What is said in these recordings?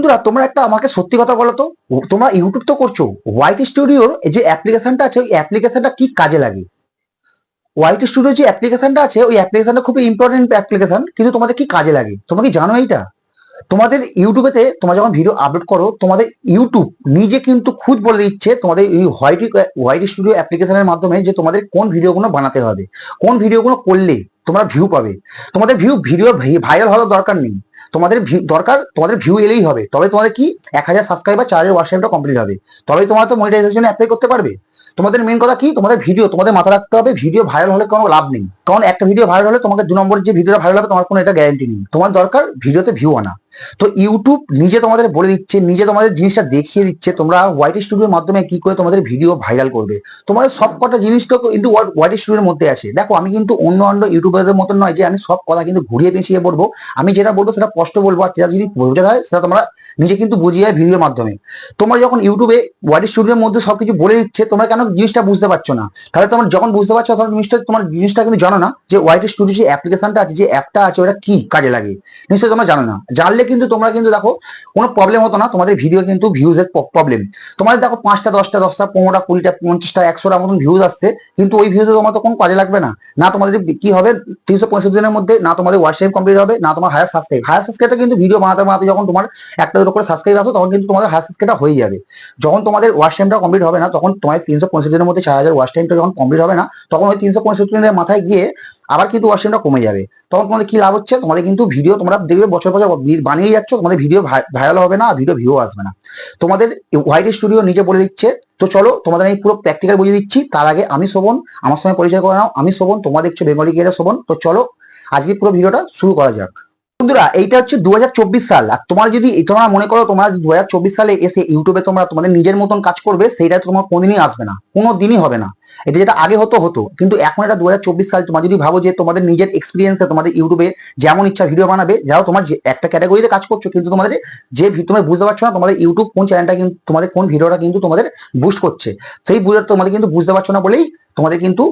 বন্ধুরা, তোমরা একটা আমাকে সত্যি কথা বলো তো? তোমরা ইউটিউব তো করছ। হোয়াইট স্টুডিওর যে অ্যাপ্লিকেশনটা আছে, ওই অ্যাপ্লিকেশনটা কি কাজে লাগে? হোয়াইট স্টুডিও যে অ্যাপ্লিকেশনটা আছে, ওই অ্যাপ্লিকেশনটা খুবই ইম্পর্টেন্ট অ্যাপ্লিকেশন কিন্তু তোমাদের কি কাজে লাগে? তোমরা কি জানো এইটা? তোমাদের ইউটিউবেতে তোমরা যখন ভিডিও আপলোড করো, তোমাদের ইউটিউব নিজে কিন্তু খুদ বলে দিচ্ছে তোমাদের এই হোয়াইট হোয়াইট স্টুডিও অ্যাপ্লিকেশনের মাধ্যমে যে তোমাদের কোন ভিডিওগুলো বানাতে হবে, কোন ভিডিওগুলো করলে তোমরা ভিউ পাবে। তোমাদের ভিউ ভিডিও ভাইরাল হওয়ার দরকার নেই। তোমাদের দরকার তোমাদের ভিউ এলেই হবে। তবে তোমাদের কি এক হাজার সাবস্ক্রাইবার চার হাজার ওয়াটসঅ্যাপটা কমপ্লিট হবে। তবে তোমরা তো মনিটাইজেশন অ্যাপ্লাই করতে পারবে। তোমাদের মেন কথা কি? তোমাদের ভিডিও তোমাদের মাথা রাখতে হবে। ভিডিও ভাইরাল হলে কোনো লাভ নেই। কারণ একটা ভিডিও ভাইরাল হলে তোমাকে দু নম্বর যে ভিডিওটা ভাইরাল হবে, তোমার কোনো এটা গ্যারান্টি নেই। তোমার দরকার ভিডিওতে ভিউ আনা। তো ইউটিউব নিজে তোমাদের বলে দিচ্ছে, নিজে তোমাদের জিনিসটা দেখিয়ে দিচ্ছে। তোমরা হোয়াইট স্টুডিওর মাধ্যমে কি করে তোমাদের ভিডিও ভাইরাল করবে। তোমাদের সব কটা জিনিসটা কিন্তু হোয়াইট স্টুডিওর মধ্যে আছে। দেখো, আমি কিন্তু অন্য অন্য ইউটিউবারদের মতন নয় যে আমি সব কথা কিন্তু ঘুরিয়ে পেঁচিয়ে বলব। আমি যেটা বলব সেটা স্পষ্ট বলব, আর যেটা যদি বোঝা হয় সেটা তোমরা নিজে কিন্তু বুঝিয়ে ভিডিওর মাধ্যমে। তোমরা যখন ইউটিউবে হোয়াইট স্টুডিওর মধ্যে সবকিছু বলে দিচ্ছে, তোমরা কেন জিনিসটা বুঝতে পারছ না? তাহলে তোমার যখন বুঝতে পারছ তখন জিনিসটা তোমার, জিনিসটা কিন্তু জানো না যে হোয়াইট স্টুডিও যে অ্যাপ্লিকেশনটা আছে, যে অ্যাপটা আছে, ওটা কি কাজে লাগে? নিশ্চয়ই তোমরা জানো না। জানলে কিন্তু তোমরা কিন্তু দেখো, কোনো প্রবলেম হতো না, তোমাদের ভিডিও কিন্তু ভিউজের প্রবলেম তোমাদের দেখো পাঁচটা, দশটা দশটা, পনেরোটা, কুড়িটা, পঞ্চাশটা, একশোটা মতন ভিউজ আসছে, কিন্তু ওই ভিউজে তোমার তো কোনো কাজে লাগবে না। না তোমাদের কি হবে, তিনশো পঁয়ষট্টি দিনের মধ্যে, না তোমাদের টাইম কমপ্লিট হবে, না তোমার হায়ার সাবস্ক্রাইব হায়ার সাবস্ক্রাইবটা কিন্তু ভিডিও বানাতে বানাতে যখন তোমার একটা, দুটো করে সাবস্ক্রাইব আসো তখন কিন্তু তোমাদের হায়ার সাবস্ক্রাইবটা হয়ে যাবে। যখন তোমাদের ওয়াচ টাইমটা কমপ্লিট হবে না, তখন তোমার তিনশো পঁয়ষট্টি দিনের মধ্যে চার হাজার ওয়াচ টাইমটা যখন কমপ্লিট হবে না, তখন ওই তিনশো পঁয়ষট্টি দিনের মাথায় গিয়ে আবার কিন্তু টাইমটা কমে যাবে। তখন তোমাদের কি লাভ হচ্ছে? তোমাদের কিন্তু ভিডিও তোমরা দেখবে বছর বছর বানিয়ে যাচ্ছ, তোমাদের ভিডিও ভাইরাল হবে না ভিডিও ভিউ আসবে না। তোমাদের হোয়াইট স্টুডিও নিজে বলে দিচ্ছে, তো চলো তোমাদের আমি পুরো প্র্যাকটিক্যাল বুঝিয়ে দিচ্ছি। তার আগে আমি শোভন, আমার সঙ্গে পরিচয় করে নাও আমি শোভন, তোমরা দেখছ বেঙ্গলি গিয়ে শোভন। তো চলো, আজকে পুরো ভিডিওটা শুরু করা যাক। বন্ধুরা, এইটা হচ্ছে দুহাজার চব্বিশ সাল। আর তোমার যদি, তোমরা মনে করো তোমরা দু হাজার চব্বিশ সালে এসে ইউটিউবে তোমরা তোমাদের নিজের মতন কাজ করবে, সেইটা তোমার কোনোদিনই আসবে না। কোনো দিনই হবে না। এটা যেটা আগে হতো হতো। কিন্তু এখন এটা দু হাজার চব্বিশ সাল, তোমরা যদি ভাবো যে তোমাদের নিজের এক্সপিরিয়েন্সে তোমাদের ইউটিউবে যেমন ইচ্ছা ভিডিও বানাবে, যাও তোমার একটা ক্যাটাগরিতে কাজ করছ, কিন্তু তোমাদের যে তোমরা বুঝতে পারছ না তোমাদের ইউটিউব কোন চ্যানেলটা কিন্তু, তোমাদের কোন ভিডিওটা কিন্তু তোমাদের বুস্ট করছে। সেই বুঝে তোমাদের কিন্তু বুঝতে পারছ না বলেই তোমাদের কিন্তু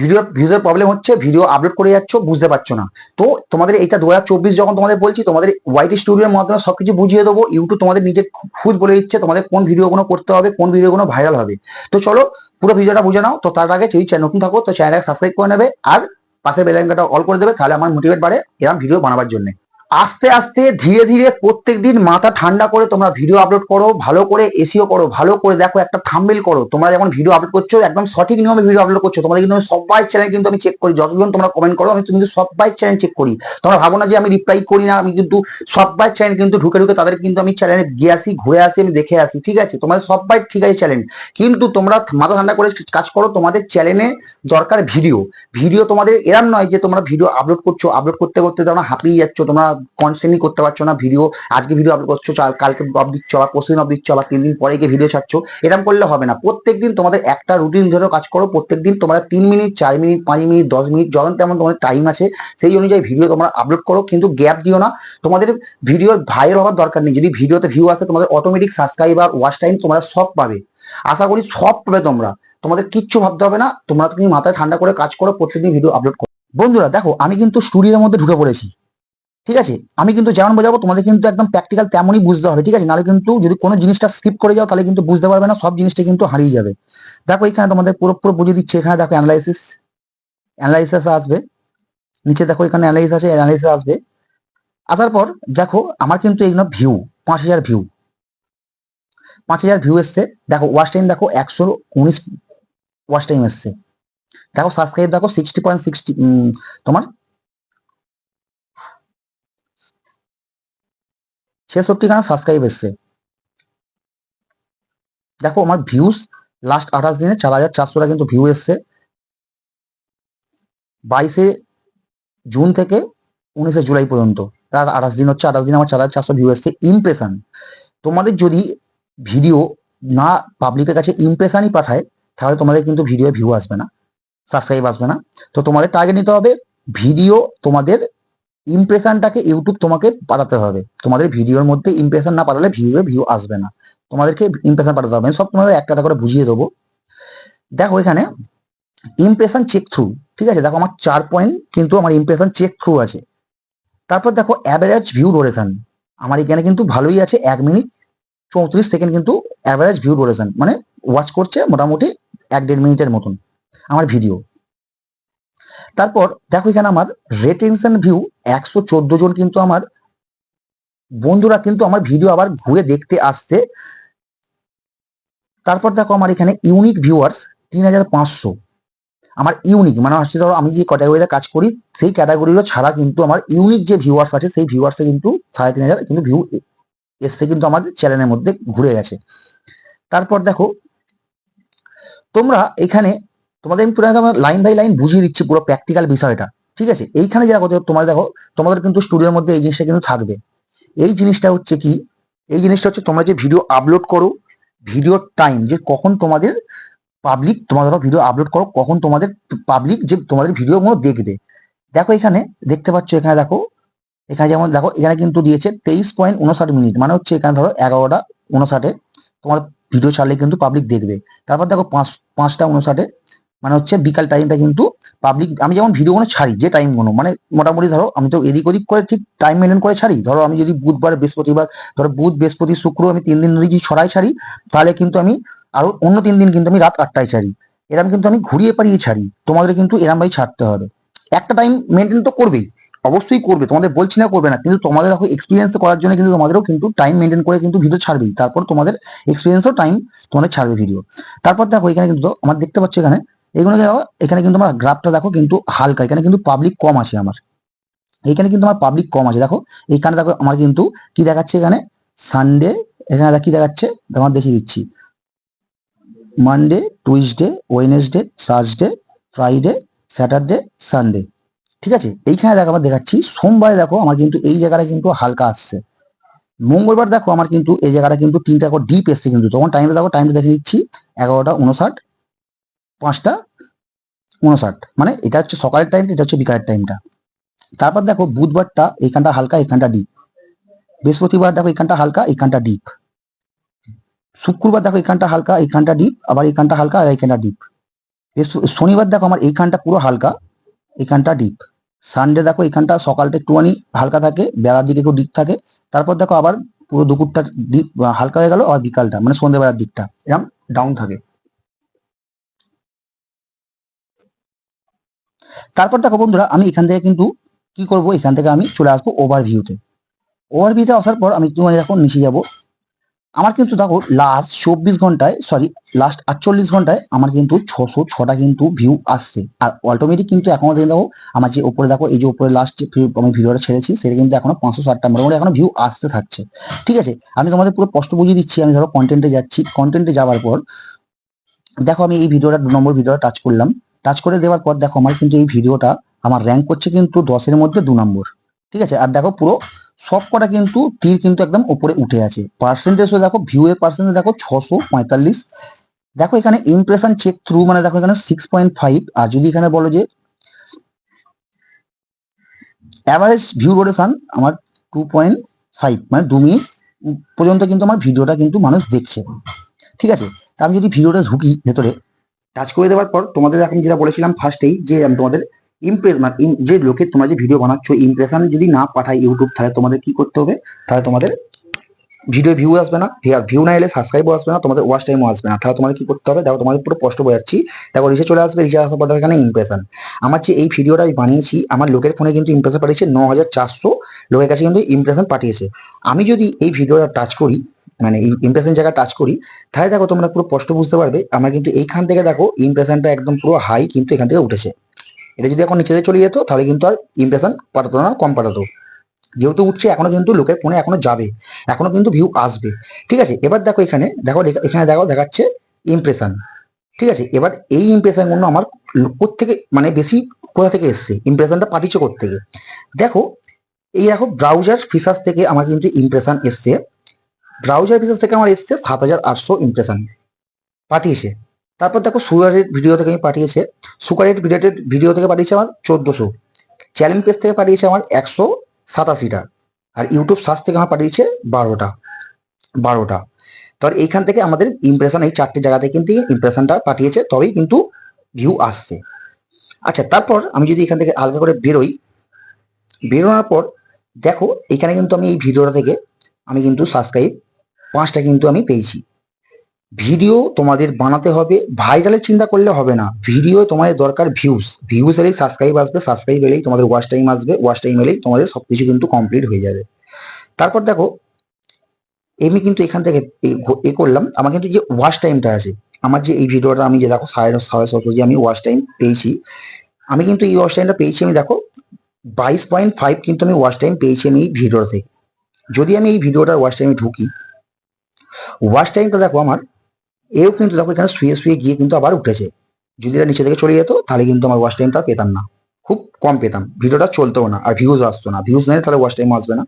ভিডিও ভিডিওর প্রবলেম হচ্ছে ভিডিও আপলোড করে যাচ্ছ, বুঝতে পারছ না। তো তোমাদের এটা দু হাজার চব্বিশ যখন তোমাদের বলছি, তোমাদের হোয়াইট স্টুডিওর মাধ্যমে সব কিছু বুঝিয়ে দেবো ইউটিউব তোমাদের নিজে খুদ বলে দিচ্ছে, তোমাদের কোন ভিডিওগুলো করতে হবে, কোন ভিডিওগুলো ভাইরাল হবে। তো চলো, পুরো ভিডিওটা বুঝে নাও। তো তার আগে যদি নতুন থাকো, তো চ্যানেলটাকে সাবস্ক্রাইব করে নেবে, আর পাশের বেলাইনটা অল করে দেবে, তাহলে আমার মোটিভেট বাড়ে এরকম ভিডিও বানাবার জন্য। আস্তে আস্তে ধীরে ধীরে প্রত্যেক দিন মাথা ঠান্ডা করে তোমরা ভিডিও আপলোড করো, ভালো করে এসিও করো, ভালো করে দেখো একটা থাম্বেল করো। তোমরা যখন ভিডিও আপলোড করছ, একদম সঠিক নিয়মে ভিডিও আপলোড করছ, তোমাদের কিন্তু আমি সবাই চ্যানেল কিন্তু আমি চেক করি। যতজন তোমরা কমেন্ট করো, আমি কিন্তু সবাই চ্যানেল চেক করি। তোমরা ভাবো না যে আমি রিপ্লাই করি না, আমি কিন্তু সবাই চ্যানেল কিন্তু ঢুকে ঢুকে তাদের কিন্তু আমি চ্যানেলে গিয়ে আসি, ঘুরে আসি, আমি দেখে আসি, ঠিক আছে? তোমাদের সবাই ঠিক আছে চ্যানেল কিন্তু তোমরা মাথা ঠান্ডা করে কাজ করো, তোমাদের চ্যানেলে দরকার ভিডিও ভিডিও তোমাদের এরম নয় যে তোমরা ভিডিও আপলোড করছ আপলোড করতে করতে তোমরা হাঁপিয়ে যাচ্ছ, তোমরা কনস্ট্যান্টলি করতে পারছ না ভিডিও আজকে ভিডিও আপলোড করছ কালকে অফ দিচ্ছ, আবার পরশু দিন অফ দিচ্ছ, আবার তিন দিন পরে গিয়ে ভিডিও ছাড়ছো এরকম করলে হবে না। প্রত্যেকদিন তোমাদের একটা রুটিন ধরে কাজ করো, প্রত্যেকদিন তোমরা তিন মিনিট চার মিনিট পাঁচ মিনিট দশ মিনিট যখন তেমন তোমাদের টাইম আছে, সেই অনুযায়ী ভিডিও তোমরা আপলোড করো, কিন্তু গ্যাপ দিও না। তোমাদের ভিডিওর ভাইরাল হওয়ার দরকার নেই। যদি ভিডিওতে ভিউ আসে, তোমাদের অটোমেটিক সাবস্ক্রাইবার ওয়াচ টাইম তোমরা সব পাবে। আশা করি সব পাবে তোমরা। তোমাদের কিচ্ছু ভাবতে হবে না। তোমরা তুমি মাথায় ঠান্ডা করে কাজ করো, প্রত্যেকদিন ভিডিও আপলোড করো। বন্ধুরা, দেখো, আমি কিন্তু স্টুডিওর মধ্যে ঢুকে পড়েছি। ঠিক আছে? আমি কিন্তু যেমন বোঝাবো, তোমাদের কিন্তু একদম প্র্যাকটিক্যাল তেমনই বুঝতে হবে, ঠিক আছে? নাহলে কিন্তু যদি কোনো জিনিসটা স্কিপ করে যাও, তাহলে কিন্তু বুঝতে পারবে না, সব জিনিসটা কিন্তু হারিয়ে যাবে। দেখো, এখানে তোমাদের পুরো পুরো বুঝিয়ে দিচ্ছে, এখানে দেখো অ্যানালাইসিস অ্যানালাইসিস আসবে। নিচে দেখো, এখানে অ্যানালাইসিস আছে অ্যানালাইসিস আসবে। আসার পর দেখো, আমার কিন্তু এই ভিউ পাঁচ হাজার ভিউ পাঁচ হাজার ভিউ এসছে। দেখো ওয়াশ টাইম দেখো, একশো উনিশ ওয়াশ টাইম এসছে। দেখো সাবস্ক্রাইব দেখো সিক্সটি পয়েন্ট সিক্সটি তোমার ছেষট্টি খানা সাবস্ক্রাইব এসছে। দেখো আমার ভিউজ লাস্ট আঠাশ দিনে চার হাজার চারশোটা কিন্তু ভিউ এসছে। বাইশে জুন থেকে উনিশে জুলাই পর্যন্ত। তার আঠাশ দিন হচ্ছে, আঠাশ দিন আমার চার হাজার চারশো ভিউ এসছে। ইমপ্রেশন তোমাদের যদি ভিডিও না পাবলিকের কাছে ইমপ্রেশনই পাঠায়, তাহলে তোমাদের কিন্তু ভিডিও ভিউ আসবে না সাবস্ক্রাইব আসবে না। তো তোমাদের টার্গেট নিতে হবে ভিডিও তোমাদের ইমপ্রেশনটাকে ইউটিউব তোমাকে পাঠাতে হবে। তোমাদের ভিডিওর মধ্যে ইমপ্রেশন না পাঠালে ভিডিও ভিউ আসবে না। তোমাদেরকে ইমপ্রেশন পাঠাতে হবে। সব তোমাদের একটা করে বুঝিয়ে দেবো। দেখো এখানে ইমপ্রেশন চেক থ্রু ঠিক আছে? দেখো আমার চার পয়েন্ট কিন্তু আমার ইমপ্রেশন চেক থ্রু আছে। তারপর দেখো অ্যাভারেজ ভিউ ডোরেশন আমার এখানে কিন্তু ভালোই আছে এক মিনিট চৌত্রিশ সেকেন্ড কিন্তু অ্যাভারেজ ভিউ ডোরেশন মানে ওয়াচ করছে মোটামুটি এক দেড় মিনিটের মতন আমার ভিডিও তারপর দেখো এখানে আমার রেটেনশন ভিউ একশো চোদ্দ জন কিন্তু আমার, বন্ধুরা কিন্তু আমার ভিডিও আবার ঘুরে দেখতে আসছে। তারপর দেখো আমার এখানে ইউনিক ভিউয়ার্স তিন হাজার পাঁচশো। আমার ইউনিক মানে হচ্ছে ধরো আমি যে ক্যাটাগরিতে কাজ করি, সেই ক্যাটাগরিগুলো ছাড়া কিন্তু আমার ইউনিক যে ভিউয়ার্স আছে, সেই ভিউয়ার্সে কিন্তু সাড়ে তিন হাজার কিন্তু ভিউ এসছে কিন্তু আমাদের চ্যানেলের মধ্যে ঘুরে গেছে। তারপর দেখো, তোমরা এখানে তোমাদের আমি পুরো লাইন বাই লাইন বুঝিয়ে দিচ্ছি পুরো প্র্যাকটিক্যাল বিষয়টা। ঠিক আছে? এইখানে যা কথা তোমার দেখো, তোমাদের কিন্তু স্টুডিওর মধ্যে এই জিনিসটা কিন্তু থাকবে। এই জিনিসটা হচ্ছে কি? এই জিনিসটা হচ্ছে তোমরা যে ভিডিও আপলোড করো ভিডিওর টাইম যে কখন তোমাদের পাবলিক তোমরা ধরো ভিডিও আপলোড করো, কখন তোমাদের পাবলিক যে তোমাদের ভিডিও ভিডিওগুলো দেখবে। দেখো এখানে, দেখতে পাচ্ছ এখানে দেখো, এখানে যেমন দেখো, এখানে কিন্তু দিয়েছে তেইশ পয়েন্ট উনষাট মিনিট মানে হচ্ছে এখানে ধরো এগারোটা উনষাটে তোমার ভিডিও ছাড়লে কিন্তু পাবলিক দেখবে। তারপর দেখো পাঁচ, পাঁচটা উনষাটে মানে হচ্ছে বিকাল টাইমটা কিন্তু পাবলিক আমি যেমন ভিডিওগুলো ছাড়ি, যে টাইমগুলো মানে মোটামুটি ধরো আমি তো এদিক ওদিক করে ঠিক টাইম মেনটেন করে ছাড়ি। ধরো আমি যদি বুধবার, বৃহস্পতিবার, ধরো বুধ, বৃহস্পতি, শুক্র আমি তিন দিন ধরে যদি ছড়াই ছাড়ি, তাহলে কিন্তু আমি আরও অন্য তিন দিন কিন্তু আমি রাত আটটায় ছাড়ি। এরকম কিন্তু আমি ঘুরিয়ে পাড়িয়ে ছাড়ি। তোমাদের কিন্তু এরম ভাই ছাড়তে হবে। একটা টাইম মেনটেন তো করবেই, অবশ্যই করবে, তোমাদের বলছি না করবে না, কিন্তু তোমাদের দেখো এক্সপিরিয়েন্স করার জন্য কিন্তু তোমাদেরও কিন্তু টাইম মেনটেন করে কিন্তু ভিডিও ছাড়বেই। তারপর তোমাদের এক্সপিরিয়েন্সও টাইম তোমাদের ছাড়বে ভিডিও তারপর দেখো এখানে কিন্তু আমার দেখতে পাচ্ছ এখানে এগুলো দেখো, এখানে কিন্তু আমার গ্রাফটা দেখো কিন্তু হালকা, এখানে কিন্তু পাবলিক কম আছে আমার। এইখানে কিন্তু আমার পাবলিক কম আছে। দেখো এইখানে দেখো আমার কিন্তু কি দেখাচ্ছে এখানে? সানডে এখানে কি দেখাচ্ছে? তোমার দেখিয়ে দিচ্ছি। Monday Tuesday Wednesday Thursday Friday Saturday Sunday ঠিক আছে? এইখানে দেখো, আবার দেখাচ্ছি। সোমবারে দেখো, আমার কিন্তু এই জায়গাটা কিন্তু হালকা আসছে। মঙ্গলবার দেখো, আমার কিন্তু এই জায়গাটা কিন্তু তিনটা ডিপ এসছে কিন্তু। তখন টাইমটা দেখো টাইমটা দেখে দিচ্ছি। এগারোটা উনষাট। পাঁচটা উনষাট মানে এটা হচ্ছে সকালের টাইমটা এটা হচ্ছে বিকালের টাইমটা তারপর দেখো বুধবারটা, এইখানটা হালকা এখানটা ডিপ বৃহস্পতিবার দেখো এখানটা হালকা এখানটা ডিপ শুক্রবার দেখো এখানটা হালকা, এইখানটা ডিপ আবার এইখানটা হালকা আর এইখানটা ডিপ শনিবার দেখো আমার এইখানটা পুরো হালকা এখানটা ডিপ সানডে দেখো এখানটা সকালটা একটুখানি হালকা থাকে, বেলার দিকে একটু ডিপ থাকে। তারপর দেখো আবার পুরো দুপুরটা ডিপ হালকা হয়ে গেল আর বিকালটা মানে সন্ধ্যেবেলার দিকটা এরকম ডাউন থাকে। তারপর দেখো বন্ধুরা, আমি এখান থেকে কিন্তু কি করব? এখান থেকে আমি চলে আসব ওভারভিউতে ওভারভিউতে আসার পর আমি একটুখানি দেখো নিচে যাব। আমার কিন্তু দেখো লাস্ট চব্বিশ ঘন্টায় সরি লাস্ট আটচল্লিশ ঘন্টায় আমার কিন্তু ছশো ছটা কিন্তু ভিউ আসছে। আর অটোমেটিক কিন্তু এখনও দেখে দেখো আমার যে উপরে দেখো, এই যে উপরে লাস্ট আমি ভিডিওটা ছেড়েছি, সেটা কিন্তু এখনও পাঁচশো ষাটটা, মোটামুটি এখনও ভিউ আসতে থাকছে। ঠিক আছে, আমি তোমাদের পুরো স্পষ্ট বুঝিয়ে দিচ্ছি, আমি ধরো কন্টেন্টে যাচ্ছি। কন্টেন্টে যাওয়ার পর, দেখো আমি এই ভিডিওটা দু নম্বর ভিডিওটা টাচ করলাম। টাচ করে দেওয়ার পর দেখো আমার কিন্তু এই ভিডিওটা আমার র্যাঙ্ক করছে কিন্তু দশের মধ্যে দু নম্বর ঠিক আছে? আর দেখো পুরো সব কটা কিন্তু তীর কিন্তু একদম উপরে উঠে আছে। পার্সেন্টেজও দেখো ভিউ এর পার্সেন্টেজ দেখো ছশো পঁয়তাল্লিশ। দেখো এখানে ইমপ্রেশন চেক থ্রু মানে দেখো এখানে সিক্স পয়েন্ট ফাইভ আর যদি এখানে বলো যে অ্যাভারেজ ভিউ রোটেশন আমার টু পয়েন্ট ফাইভ মানে দু মিনিট পর্যন্ত কিন্তু আমার ভিডিওটা কিন্তু মানুষ দেখছে। ঠিক আছে? তা আমি যদি ভিডিওটা ঢুকি ভেতরে টাচ করে দেওয়ার পর তোমাদের এখন যেটা বলেছিলাম ফার্স্টেই যে আমি তোমাদের ইমপ্রেস মানে যে লোকে তোমরা যে ভিডিও বানাচ্ছ ইমপ্রেশন যদি না পাঠায় ইউটিউব তাহলে তোমাদের কি করতে হবে? তাহলে তোমাদের ভিডিও ভিউ আসবে না। ভিউ না এলে সাবস্ক্রাইবও আসবে না, তোমাদের ওয়াচ টাইমও আসবে না। তাহলে তোমাদের কি করতে হবে? দেখো, তোমাদের পুরো স্পষ্ট বোঝাচ্ছি। দেখো রিসে চলে আসবে রিসে আসার পর দেখো এখানে ইমপ্রেশন আমার যে এই ভিডিওটা আমি বানিয়েছি, আমার লোকের ফোনে কিন্তু ইমপ্রেশন পাঠিয়েছে ন হাজার চারশো লোকের কাছে কিন্তু ইমপ্রেশন পাঠিয়েছে। আমি যদি এই ভিডিওটা টাচ করি মানে ইমপ্রেশন জায়গা টাচ করি, তাহলে দেখো তোমরা পুরো স্পষ্ট বুঝতে পারবে, আমার কিন্তু এইখান থেকে দেখো ইমপ্রেশনটা একদম পুরো হাই কিন্তু এখান থেকে উঠেছে। এটা যদি এখন নিচে দিয়ে চলে যেত, তাহলে কিন্তু আর ইমপ্রেশন পাঠাতো না, কম পাঠাতো। যেহেতু উঠছে, এখনও কিন্তু লোকের ফোনে এখনও যাবে, এখনও কিন্তু ভিউ আসবে। ঠিক আছে, এবার দেখো এখানে, দেখো এখা- এখানে দেখো দেখাচ্ছে ইমপ্রেশন ঠিক আছে, এবার এই ইমপ্রেশনগুলো আমার থেকে মানে বেশি কোথা থেকে এসছে? ইমপ্রেশনটা পাঠিয়েছে থেকে দেখো, এই দেখো ব্রাউজার ফিচার্স থেকে আমার কিন্তু ইমপ্রেশন এসছে। ব্রাউজার ফিচার্স থেকে আমার এসছে সাত হাজার আটশো ইমপ্রেশন পাঠিয়েছে। তারপর দেখো সুগারের ভিডিও থেকে আমি পাঠিয়েছে। সুগারের ভিডিওটেড ভিডিও থেকে পাঠিয়েছে আমার চোদ্দোশো। চ্যালেঞ্জ পেজ থেকে পাঠিয়েছে আমার একশো সাতাশিটা। আর ইউটিউব সার্চ থেকে আমার পাঠিয়েছে বারোটা। বারোটা। তো আর এইখান থেকে আমাদের ইমপ্রেশন এই চারটে জায়গা থেকে কিন্তু ইমপ্রেশনটা পাঠিয়েছে, তবেই কিন্তু ভিউ আসছে। আচ্ছা তারপর আমি যদি এখান থেকে আলাদা করে বেরোই, বেরোনোর পর দেখো, এখানে কিন্তু আমি এই ভিডিওটা থেকে আমি কিন্তু সাবস্ক্রাইব পাঁচটা কিন্তু আমি পেয়েছি। ভিডিও তোমাদের বানাতে হবে ভাইরালের চিন্তা করলে হবে না। ভিডিও তোমাদের দরকার ভিউজ ভিউজ এলেই সাবস্ক্রাইব আসবে সাবস্ক্রাইব এলেই তোমাদের ওয়াচ টাইম আসবে ওয়াচ টাইম এলেই তোমাদের সবকিছু কিন্তু কমপ্লিট হয়ে যাবে। তারপর দেখো এমনি কিন্তু এখান থেকে এ- করলাম। আমার কিন্তু যে ওয়াচ টাইমটা আছে, আমার যে এই ভিডিওটা আমি যে দেখো সাড়ে সাড়ে ছশো যে আমি ওয়াচ টাইম পেয়েছি। আমি কিন্তু এই ওয়াচ টাইমটা পেয়েছি আমি দেখো, বাইশ পয়েন্ট ফাইভ কিন্তু আমি ওয়াচ টাইম পেয়েছি আমি এই ভিডিওটা থেকে যদি আমি এই ভিডিওটার ওয়াচ টাইমে ঢুকি ওয়াচ টাইমটা দেখো আমার, এও কিন্তু দেখো এখানে শুয়ে শুয়ে গিয়ে কিন্তু আবার উঠেছে। যদি এটা নিচে থেকে চলে যেত, তাহলে কিন্তু আমার ওয়াচ টাইমটা পেতাম না। খুব কম পেতাম। ভিডিওটা চলতেও না, আর ভিউজ আসতো না। ভিউজ নেই, তাহলে ওয়াচ টাইম আসবে না।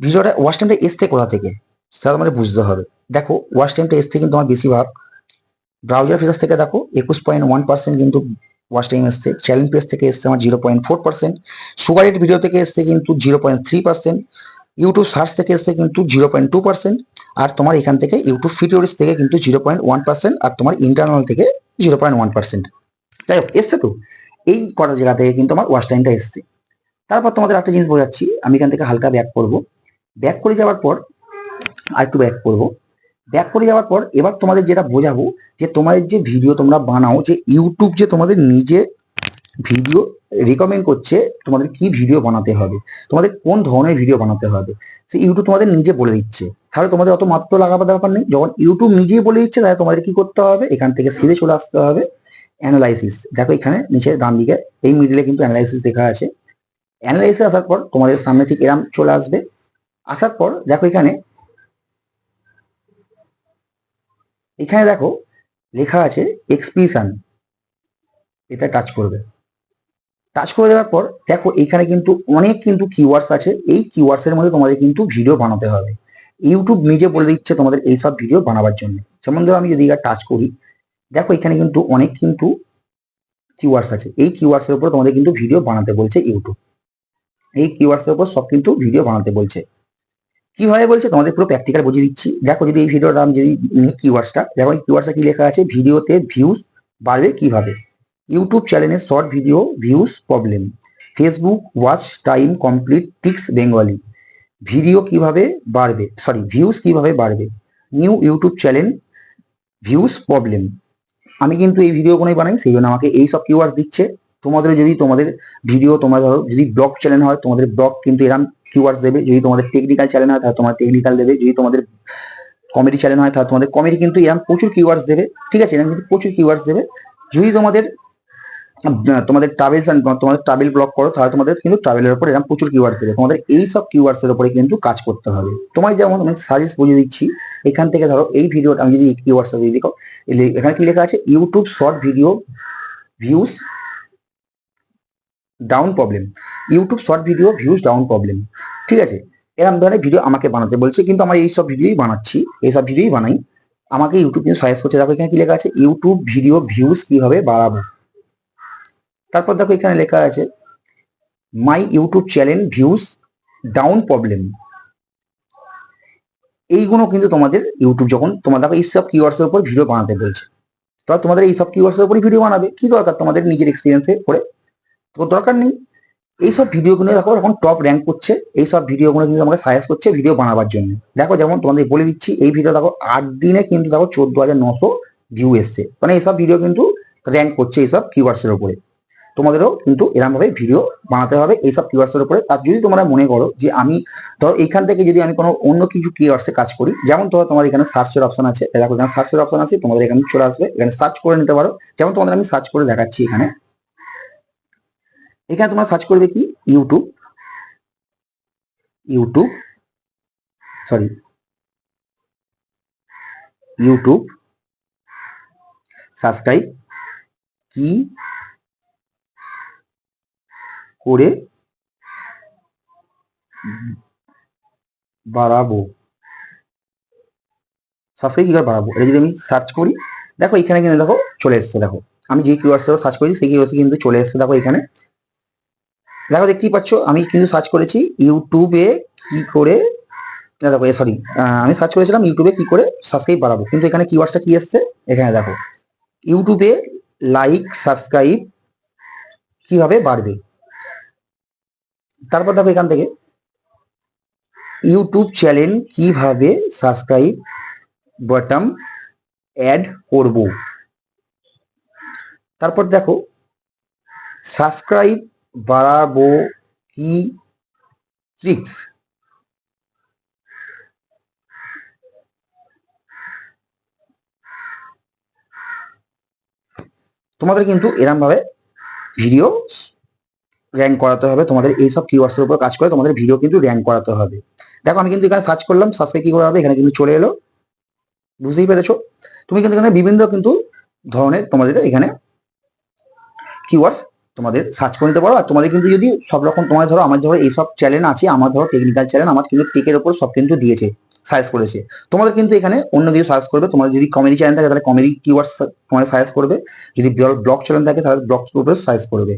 ভিডিওটা ওয়াচ টাইমটা এসছে কোথা থেকে? সেটা আমাদের বুঝতে হবে। দেখো ওয়াচ টাইমটা এসছে কিন্তু আমার বেশিরভাগ ব্রাউজার ফিচার্স থেকে দেখো, একুশ পয়েন্ট ওয়ান পার্সেন্ট কিন্তু ওয়াচ টাইম এসছে। চ্যালেঞ্জ পেজ থেকে এসছে আমার zero point four percent suggested video থেকে এসছে কিন্তু zero point three percent YouTube search থেকে এসছে কিন্তু জিরো পয়েন্ট টু পার্সেন্ট আর তোমার এখান থেকে ইউটিউব ফিটিওরিস থেকে কিন্তু জিরো পয়েন্ট ওয়ান পার্সেন্ট আর তোমার ইন্টারনাল থেকে জিরো পয়েন্ট ওয়ান পার্সেন্ট যাই হোক, এসছে তো? এই কটা জায়গা থেকে কিন্তু আমার ওয়াচ টাইমটা এসছে। তারপর তোমাদের একটা জিনিস বোঝাচ্ছি, আমি এখান থেকে হালকা ব্যাক করব। ব্যাক করে যাওয়ার পর, আর একটু ব্যাক করব। ব্যাক করে যাওয়ার পর, এবার তোমাদের যেটা বোঝাবো, যে তোমাদের যে ভিডিও তোমরা বানাও, যে ইউটিউব যে তোমাদের নিজে ভিডিও রিকমেন্ড করছে তোমাদের কি ভিডিও বানাতে হবে, তোমাদের কোন ধরনের ভিডিও বানাতে হবে, সে ইউটিউব তোমাদের নিজে বলে দিচ্ছে। তাহলে তোমাদের অত মাত্র লাগাবার ব্যাপার নেই, যখন ইউটিউব নিজেই বলে দিচ্ছে, তাহলে তোমাদের কি করতে হবে, এখান থেকে সিধে চলে আসতে হবে অ্যানালাইসিস দেখো এখানে নিচে ডান দিকে, এই মিডিলে কিন্তু অ্যানালাইসিস লেখা আছে। অ্যানালাইসিস আসার পর তোমাদের সামনে ঠিক এরম চলে আসবে। আসার পর দেখো এখানে এখানে দেখো লেখা আছে এক্সপ্রেশন এটা টাচ করবে। টাচ করে দেওয়ার পর, দেখো এখানে কিন্তু অনেক কিন্তু কিওয়ার্ডস আছে। এই কিওয়ার্ডস এর মধ্যে তোমাদের কিন্তু ভিডিও বানাতে হবে। ইউটিউব নিজে বলে দিচ্ছে তোমাদের এইসব ভিডিও বানাবার জন্য। যেমন ধরো আমি যদি এটা টাচ করি, দেখো এখানে কিন্তু অনেক কিন্তু কিওয়ার্ডস আছে। এই কিওয়ার্ডস এর উপর তোমাদের কিন্তু ভিডিও বানাতে বলছে ইউটিউব এই কিওয়ার্ডস এর উপর সব কিন্তু ভিডিও বানাতে বলছে। কীভাবে বলছে? তোমাদের পুরো প্র্যাকটিক্যাল বুঝিয়ে দিচ্ছি। দেখো যদি এই ভিডিওটা আমি যদি কিওয়ার্ডসটা দেখো এই কিওয়ার্ডসটা কি লেখা আছে? ভিডিওতে ভিউজ বাড়বে কীভাবে? ইউটিউব চ্যানেলে short video views problem Facebook watch time complete tricks Bengali video কীভাবে বাড়বে? সরি ভিউজ কীভাবে বাড়বে? New YouTube channel views problem আমি কিন্তু এই ভিডিও ভিডিওগুলোই বানাই, সেই জন্য আমাকে এই সব কিওয়ার্ড দিচ্ছে। তোমাদের যদি তোমাদের ভিডিও তোমার ধরো, যদি ব্লগ চ্যানেল হয়, তোমাদের ব্লগ কিন্তু এরকম কিওয়ার্ডস দেবে। যদি তোমাদের টেকনিক্যাল চ্যানেল হয়, তাহলে তোমার টেকনিক্যাল দেবে। যদি তোমাদের কমেডি চ্যানেল হয়, তাহলে তোমাদের কমেডি কিন্তু এরকম প্রচুর কিওয়ার্ডস দেবে। ঠিক আছে এরকম কিন্তু প্রচুর কিওয়ার্ডস দেবে। যদি তোমাদের তোমাদের ট্রাভেলস তোমাদের ট্রাভেল ব্লক করো, তাহলে তোমাদের কিন্তু ট্রাভেলের উপর এরকম প্রচুর কিউআর দেবে। তোমাদের এই সব কিওয়ার্ডস এর উপরে কিন্তু কাজ করতে হবে। তোমায় যেমন আমি সাজেস্ট বুঝিয়ে দিচ্ছি, এখান থেকে ধরো এই ভিডিওটা আমি যদি কিওয়ার্ডস যদি দেখো এখানে কি লেখা আছে? YouTube short video views down problem YouTube short video views down problem ঠিক আছে? এরকম ধরনের ভিডিও আমাকে বানাতে বলছে, কিন্তু আমার এই সব ভিডিওই বানাচ্ছি এইসব ভিডিওই বানাই। আমাকে ইউটিউব কিন্তু সাজেস্ট করছে। দেখো এখানে কি লেখা আছে? ইউটিউব ভিডিও ভিউজ কীভাবে বাড়াবো? তারপর দেখো এখানে লেখা আছে my YouTube channel views down problem এইগুলো কিন্তু তোমাদের ইউটিউব যখন, তোমার দেখো এইসব কিওয়ার্ডস এর উপর ভিডিও বানাতে বলছে। তো তোমাদের এইসব কিওয়ার্ডস এর উপরই ভিডিও বানাবে। কি দরকার তোমাদের নিজের এক্সপিরিয়েন্সে করে? তো দরকার নেই। এইসব ভিডিওগুলো দেখো এখন টপ র্যাঙ্ক করছে। এইসব ভিডিওগুলো কিন্তু আমাকে সাজেস্ট করছে ভিডিও বানাবার জন্য। দেখো যেমন তোমাদের বলে দিচ্ছি, এই ভিডিও দেখো আট দিনে কিন্তু দেখো চোদ্দ হাজার নশো ভিউ এসছে। মানে এইসব ভিডিও কিন্তু র্যাঙ্ক করছে এইসব কিওয়ার্ডস এর উপরে। তোমাদেরও কিন্তু এরকম ভাবে ভিডিও বানাতে হবে। এইসব কিওয়ার্ডস এর উপরে। আর যদি তোমরা মনে করো যে আমি, ধরো এখান থেকে যদি আমি কোনো অন্য কিছু কিওয়ার্ডস কাজ করি, যেমন ধরো তোমার এখানে সার্চের অপশন আছে। দেখো এখানে সার্চের অপশন আছে, তোমাদের এখানে চলে আসবে। এখানে সার্চ করে নিতে পারো। যেমন তোমাদের আমি সার্চ করে দেখাচ্ছি এখানে। এখানে তোমরা সার্চ করবে কি? YouTube YouTube sorry YouTube subscribe কি করে বাড়াবো। সাবস্ক্রাইব কি করে বাড়াবো? এটা যদি আমি সার্চ করি, দেখো এখানে কিন্তু দেখো চলে এসছে, দেখো। আমি যে কিওয়ার্ডস সার্চ করেছি, সেই কিওয়ার্ডস কিন্তু চলে এসছে, দেখো এখানে। দেখো দেখতেই পাচ্ছ, আমি কিন্তু সার্চ করেছি ইউটিউবে কি করে, না দেখো সরি আমি সার্চ করেছিলাম ইউটিউবে কি করে সাবস্ক্রাইব বাড়াবো। কিন্তু এখানে কিওয়ার্ডসটা কি এসছে? এখানে দেখো। ইউটিউবে লাইক সাবস্ক্রাইব কীভাবে বাড়বে? তারপর দেখো এখান থেকে ইউটিউব চ্যানেল কীভাবে সাবস্ক্রাইব বাটন অ্যাড করব? তারপর দেখো সাবস্ক্রাইব বাড়াবো কি ট্রিক্স তোমাদের কিন্তু এরম ভাবে ভিডিও র্যাঙ্ক করাতে হবে। তোমাদের এইসব কিওয়ার্ডস এর উপর কাজ করে তোমাদের ভিডিও কিন্তু র্যাঙ্ক করাতে হবে। দেখো, আমি কিন্তু এখানে সার্চ করলাম সার্চে কি করে হবে? এখানে কিন্তু চলে এলো। বুঝতেই পেরেছ? তুমি কিন্তু এখানে বিভিন্ন কিন্তু ধরনের তোমাদের এখানে কিওয়ার্ডস তোমাদের সার্চ করে নিতে পারো। আর তোমাদের কিন্তু যদি সব রকম তোমার ধরো, আমার ধরো এইসব চ্যানেল আছে, আমার ধরো টেকনিক্যাল চ্যানেল আমার কিন্তু টেকের উপর সব কিন্তু দিয়েছে সার্চ করেছে। তোমাদের কিন্তু এখানে অন্য কিছু সার্চ করবে। তোমার যদি কমেডি চ্যানেল থাকে, তাহলে কমেডি কিওয়ার্ডস তোমাদের সার্চ করবে। যদি ব্লগ চ্যানেল থাকে, তাহলে ব্লগ উপরে সার্চ করবে।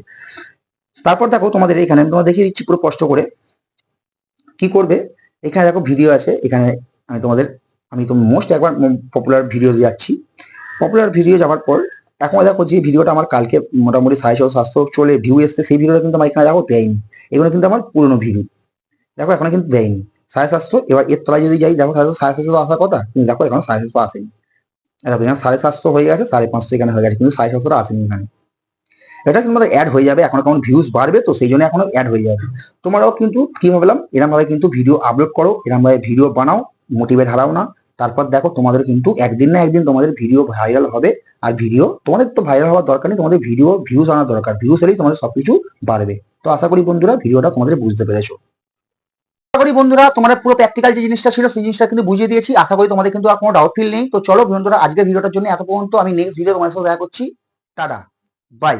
তারপর দেখো তোমাদের এখানে, আমি তোমাদের দেখিয়ে দিচ্ছি পুরো কষ্ট করে। কি করবে? এখানে দেখো ভিডিও আছে, এখানে আমি তোমাদের, আমি তো মোস্ট একবার পপুলার ভিডিও যাচ্ছি। পপুলার ভিডিও যাওয়ার পর, এখন দেখো যে ভিডিওটা আমার কালকে মোটামুটি সাড়ে ছশো, সাতশো চলে ভিউ এসছে, সেই ভিডিওটা কিন্তু আমার এখানে দেখো দেয়নি। এগুলো কিন্তু আমার পুরনো ভিডিও দেখো এখনও কিন্তু দেয়নি। সাড়ে সাতশো, এবার এর তলায় যদি যাই, দেখো তাহলে সাড়ে সাতশো আসার কথা। কিন্তু দেখো এখনও সাড়ে সাতশো আসেনি। দেখো এখানে সাড়ে সাতশো হয়ে গেছে, সাড়ে পাঁচশো এখানে হয়ে গেছে, কিন্তু সাড়ে সাতশোটা আসেনি এখানে। এটা কিন্তু অ্যাড হয়ে যাবে, এখনও কেমন ভিউজ বাড়বে তো সেই জন্য এখনও অ্যাড হয়ে যাবে। তোমরাও কিন্তু কি ভাবলাম এরকম ভাবে কিন্তু ভিডিও আপলোড করো এরকম ভাবে ভিডিও বানাও মোটিভেট হারাও না। তারপর দেখো তোমাদের কিন্তু একদিন না একদিন তোমাদের ভিডিও ভাইরাল হবে, আর ভিডিও তোমাদের তো ভাইরাল হওয়ার দরকার নেই, তোমাদের ভিডিও ভিউজ আনার দরকার। ভিউজ এলেই তোমাদের সবকিছু বাড়বে। তো আশা করি বন্ধুরা ভিডিওটা তোমাদের বুঝতে পেরেছ। আশা করি বন্ধুরা তোমাদের পুরো প্র্যাকটিক্যাল যে জিনিসটা ছিল, সেই জিনিসটা কিন্তু বুঝিয়ে দিয়েছি। আশা করি তোমাদের কিন্তু আর কোনো ডাউট ফিল নেই। তো চলো বন্ধুরা, আজকের ভিডিওটার জন্য এত পর্যন্ত আমি নেক্সট ভিডিও তোমাদের সাথে দেখা করছি। টাটা। বাই